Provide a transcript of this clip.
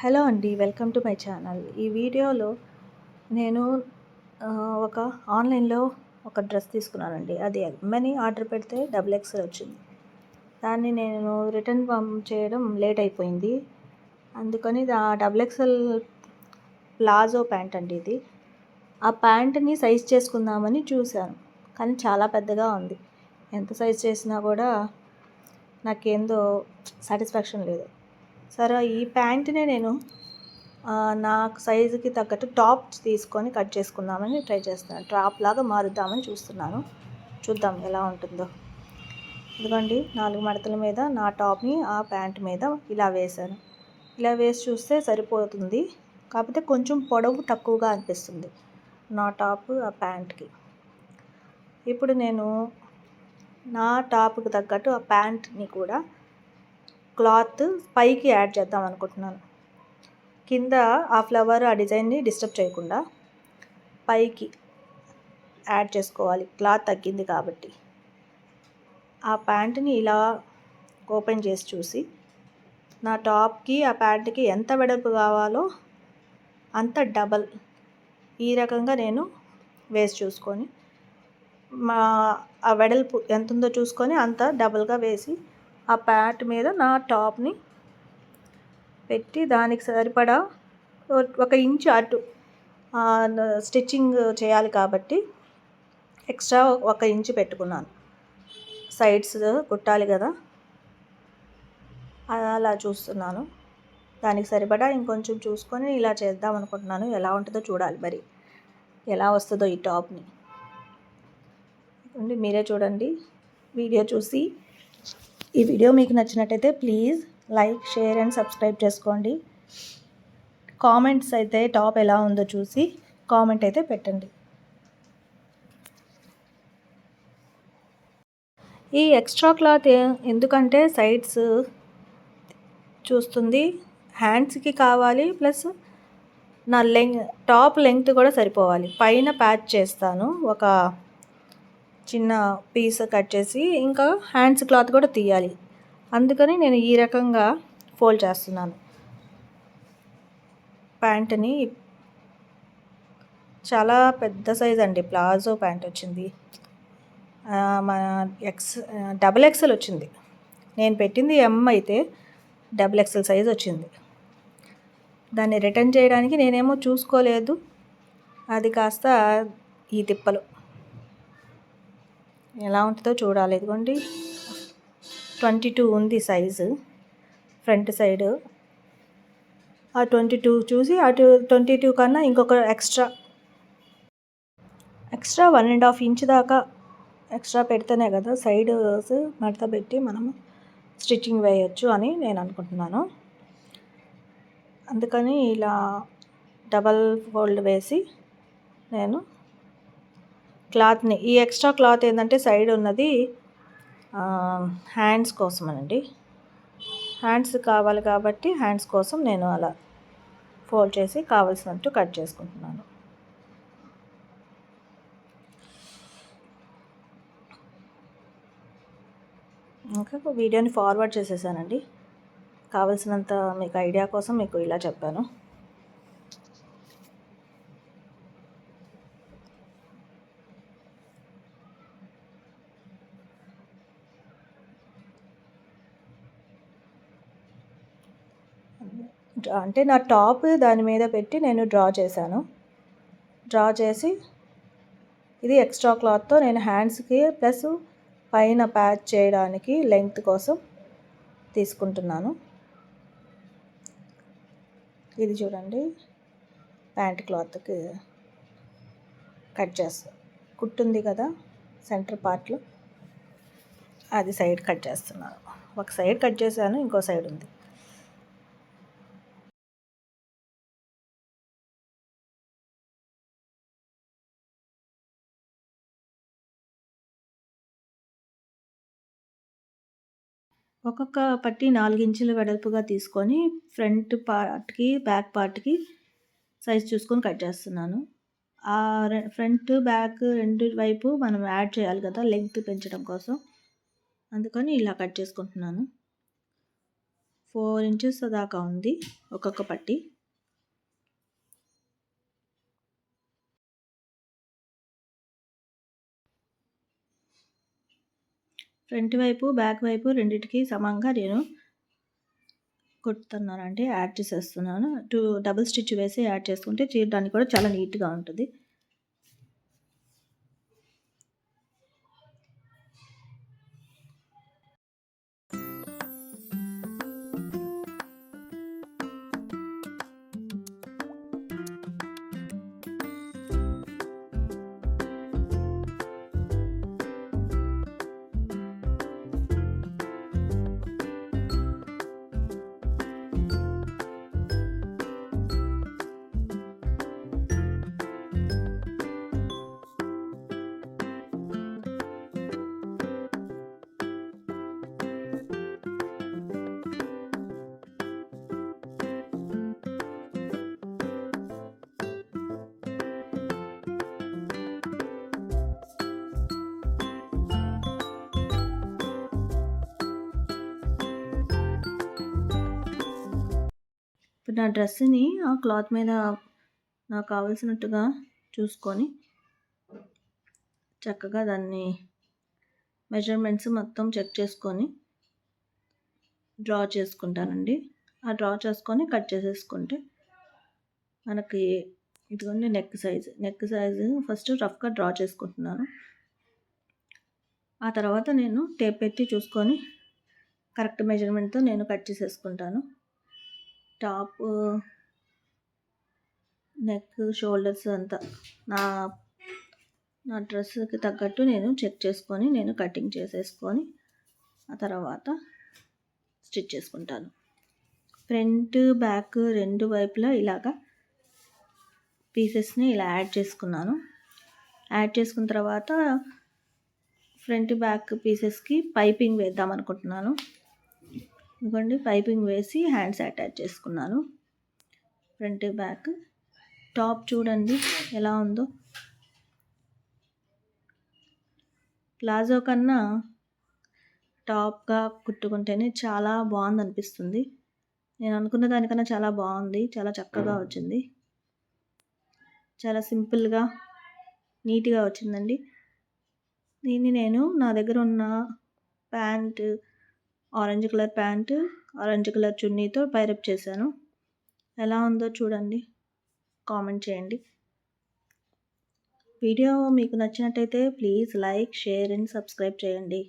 Hello అండి welcome to my channel. ఈ వీడియోలో నేను ఒక ఆన్లైన్లో ఒక డ్రెస్ తీసుకున్నానండి. అది మనీ ఆర్డర్ పెడితే డబుల్ ఎక్స్ఎల్ వచ్చింది. దాన్ని నేను రిటర్న్ పంప్ చేయడం లేట్ అయిపోయింది. అందుకని ఆ డబుల్ ఎక్స్ఎల్ ప్లాజో ప్యాంట్ అండి ఇది. ఆ ప్యాంట్ని సైజ్ చేసుకుందామని చూశాను. కానీ చాలా పెద్దగా ఉంది. ఎంత సైజ్ చేసినా కూడా నాకేందో సాటిస్ఫాక్షన్ లేదు. సరే ఈ ప్యాంట్నే నేను నాకు సైజుకి తగ్గట్టు టాప్ తీసుకొని కట్ చేసుకుందామని ట్రై చేస్తున్నాను. టాప్ లాగా మారుద్దామని చూస్తున్నాను. చూద్దాం ఎలా ఉంటుందో. ఇదిగోండి నాలుగు మడతల మీద నా టాప్ని ఆ ప్యాంట్ మీద ఇలా వేశాను. ఇలా వేసి చూస్తే సరిపోతుంది. కాకపోతే కొంచెం పొడవు తక్కువగా అనిపిస్తుంది నా టాప్ ఆ ప్యాంట్కి. ఇప్పుడు నేను నా టాప్కి తగ్గట్టు ఆ ప్యాంట్ని కూడా క్లాత్ పైకి యాడ్ చేద్దాం అనుకుంటున్నాను. కింద ఆ ఫ్లవర్ ఆ డిజైన్ని డిస్టర్బ్ చేయకుండా పైకి యాడ్ చేసుకోవాలి. క్లాత్ తగ్గింది కాబట్టి. ఆ ప్యాంట్ని ఇలా ఓపెన్ చేసి చూసి నా టాప్కి ఆ ప్యాంట్కి ఎంత వెడల్పు కావాలో అంత డబల్ ఈ రకంగా నేను వేసి చూసుకొని మా ఆ వెడల్పు ఎంత ఉందో చూసుకొని అంత డబల్గా వేసి ఆ ప్యాట్ మీద నా టాప్ని పెట్టి దానికి సరిపడా ఒక ఇంచు అటు స్టిచ్చింగ్ చేయాలి కాబట్టి ఎక్స్ట్రా ఒక ఇంచు పెట్టుకున్నాను. సైడ్స్ కుట్టాలి కదా. అలా చూస్తున్నాను. దానికి సరిపడా ఇంకొంచెం చూసుకొని ఇలా చేద్దాం అనుకుంటున్నాను. ఎలా ఉంటుందో చూడాలి మరి. ఎలా వస్తుందో ఈ టాప్ని. మీరే చూడండి. వీడియో చూసి ఈ వీడియో మీకు నచ్చినట్టయితే please like share and subscribe చేసుకోండి. కామెంట్స్ అయితే టాప్ ఎలా ఉందో చూసి కామెంట్ అయితే పెట్టండి. ఈ ఎక్స్ట్రా క్లాత్ ఎందుకంటే సైడ్స్ చూస్తుంది. హ్యాండ్స్కి కావాలి ప్లస్ నా లెంగ్ టాప్ లెంగ్త్ కూడా సరిపోవాలి. పైన ప్యాచ్ చేస్తాను. ఒక చిన్న పీస్ కట్ చేసి ఇంకా హ్యాండ్స్ క్లాత్ కూడా తీయాలి. అందుకని నేను ఈ రకంగా ఫోల్డ్ చేస్తున్నాను. ప్యాంట్ని చాలా పెద్ద సైజ్ అండి. ప్లాజో ప్యాంట్ వచ్చింది. మన ఎక్స్ డబుల్ ఎక్సెల్ వచ్చింది. నేను పెట్టింది ఎమ్ అయితే డబుల్ ఎక్సెల్ సైజ్ వచ్చింది. దాన్ని రిటర్న్ చేయడానికి నేనేమో చూసుకోలేదు. అది కాస్త ఈ తిప్పలు. ఎలా ఉంటుందో చూడాలి. ఇదిగోండి. ట్వంటీ టూ ఉంది సైజు. Front side. ఆ ట్వంటీ టూ చూసి అటు ట్వంటీ టూ కన్నా ఇంకొక extra. Extra one and half inch దాకా ఎక్స్ట్రా పెడితేనే కదా సైడ్ మడత పెట్టి మనము స్టిచ్చింగ్ వేయచ్చు అని నేను అనుకుంటున్నాను. అందుకని ఇలా డబల్ ఫోల్డ్ వేసి నేను క్లాత్ని ఈ ఎక్స్ట్రా క్లాత్ ఏంటంటే సైడ్ ఉన్నది హ్యాండ్స్ కోసం అండి హ్యాండ్స్ కావాలి కాబట్టి హ్యాండ్స్ కోసం నేను అలా ఫోల్డ్ చేసి కావలసినట్టు కట్ చేసుకుంటున్నాను. ఇంకా వీడియోని ఫార్వర్డ్ చేసేసానండి. కావలసినంత మీకు ఐడియా కోసం మీకు ఇలా చెప్పాను. అంటే నా టాప్ దాని మీద పెట్టి నేను డ్రా చేశాను. డ్రా చేసి ఇది ఎక్స్ట్రా క్లాత్తో నేను హ్యాండ్స్కి ప్లస్ పైన ప్యాచ్ చేయడానికి లెంగ్త్ కోసం తీసుకుంటున్నాను. ఇది చూడండి. ప్యాంట్ క్లాత్కి కట్ చేస్తాను కుట్టుంది కదా సెంటర్ పార్ట్లో. అది సైడ్ కట్ చేస్తున్నాను. ఒక సైడ్ కట్ చేశాను ఇంకో సైడ్ ఉంది. ఒక్కొక్క పట్టి నాలుగు ఇంచుల వెడల్పుగా తీసుకొని ఫ్రంట్ పార్ట్కి బ్యాక్ పార్ట్కి సైజ్ చూసుకొని కట్ చేస్తున్నాను. ఆ ఫ్రంట్ బ్యాక్ రెండు వైపు మనం యాడ్ చేయాలి కదా లెంగ్త్ పెంచడం కోసం. అందుకని ఇలా కట్ చేసుకుంటున్నాను. ఫోర్ ఇంచెస్ దాకా ఉంది ఒక్కొక్క పట్టి. ఫ్రంట్ వైపు బ్యాక్ వైపు రెండింటికి సమంగా నేను కుడుతున్నాను. అంటే యాడ్ చేసేస్తున్నాను. టూ డబుల్ స్టిచ్ వేసి యాడ్ చేసుకుంటే చేయడానికి కూడా చాలా నీట్గా ఉంటుంది. ఇప్పుడు నా డ్రెస్ని ఆ క్లాత్ మీద నాకు కావలసినట్టుగా చూసుకొని చక్కగా దాన్ని మెజర్మెంట్స్ మొత్తం చెక్ చేసుకొని డ్రా చేసుకుంటానండి. ఆ డ్రా చేసుకొని కట్ చేసేసుకుంటే మనకి ఇదిగోండి neck size. Neck size first రఫ్గా డ్రా చేసుకుంటున్నాను. ఆ తర్వాత నేను టేప్ పెట్టి చూసుకొని కరెక్ట్ మెజర్మెంట్తో నేను కట్ చేసేసుకుంటాను. టాప్ నెక్ షోల్డర్స్ అంతా. నా నా డ్రెస్కి తగ్గట్టు నేను చెక్ చేసుకొని నేను కటింగ్ చేసేసుకొని ఆ తర్వాత స్టిచ్ చేసుకుంటాను. ఫ్రంట్ బ్యాక్ రెండు వైపులా ఇలాగా పీసెస్ని ఇలా యాడ్ చేసుకున్నాను. యాడ్ చేసుకున్న తర్వాత ఫ్రంట్ బ్యాక్ పీసెస్కి పైపింగ్ వేద్దాం అనుకుంటున్నాను. ఇదిగోండి పైపింగ్ వేసి హ్యాండ్స్ అటాచ్ చేసుకున్నాను. Front back. టాప్ చూడండి ఎలా ఉందో. ప్లాజో కన్నా టాప్గా కుట్టుకుంటేనే చాలా బాగుంది అనిపిస్తుంది నేను అనుకున్న దానికన్నా చాలా బాగుంది చాలా చక్కగా వచ్చింది. చాలా సింపుల్గా నీట్గా వచ్చిందండి. దీన్ని నేను నా దగ్గర ఉన్న pant orange colour pant orange colour చున్నీతో pair up చేశాను. ఎలా ఉందో చూడండి. కామెంట్ చేయండి. వీడియో మీకు నచ్చినట్టయితే please like share and subscribe చేయండి.